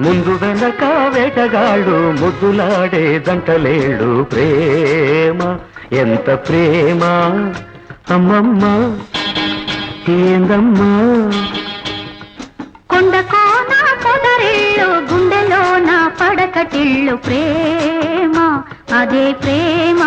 ముందు వెనక వేటగాళ్ళు ముద్దులాడే జంటలేళ్ళు ప్రేమ. ఎంత ప్రేమ? అమ్మమ్మ ఏందమ్మా? కొండ కోన గుండెలో నా పడకటిళ్ళు ప్రేమ. అదే ప్రేమ.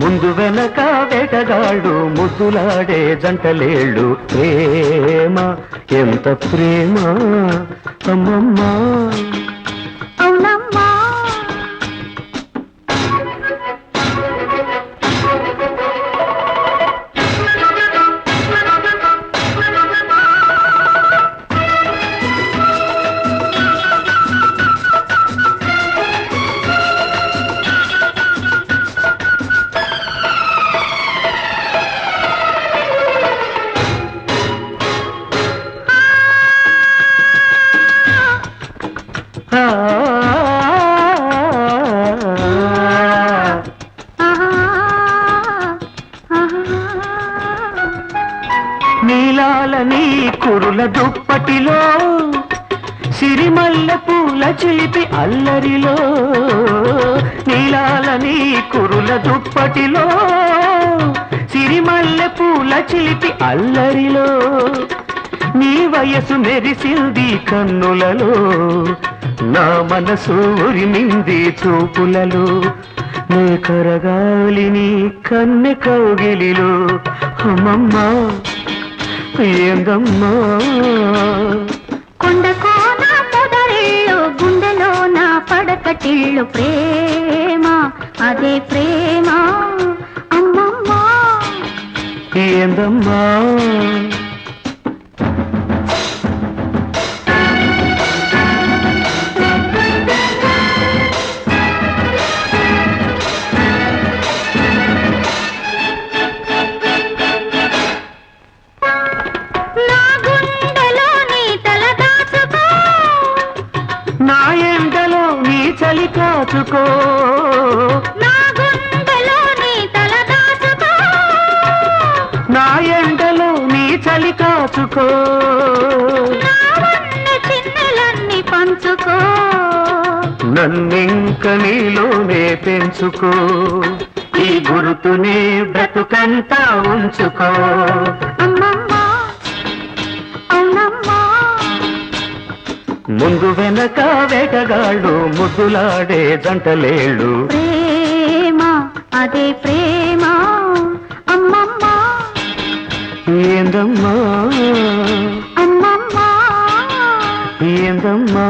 ముందు వెనక వేటగాళ్ళు ముద్దులాడే జంటలేళ్ళు. ప్రేమ ఎంత ప్రేమ అమ్మమ్మా. నీలాలని కురుల దుప్పటిలో సిరిమల్ల పూల చిలిపి అల్లరిలో నీలాలని కురుల దుప్పటిలో సిరిమల్ల పూల చిలిపి అల్లరిలో నీ వయసు మెరిసింది కన్నులలో నా మనసు ఉరిమింది చూపులలో నే కరగాలిని కన్నె కౌగిలిలో అమ్మమ్మా. ఏందమ్మా? కొండ కోన పొదరిల్లు గుండెలోన పడకటిల్లు ప్రేమ అదే ప్రేమ. అమ్మమ్మ. ఏందమ్మా? చలి కాచుకో. నా ఎండలో నీ చలి కాచుకో. పంచుకో. నన్నింక నీలోనే పెంచుకో. ఈ గురుతునే బ్రతుకంతా ఉంచుకో. ముందు వెనక వేటగాళ్ళు ముద్దులాడే జంటలేళ్ళు. ప్రేమ అదే ప్రేమ అమ్మమ్మ. ఏందమ్మా? అమ్మమ్మ. ఏందమ్మా?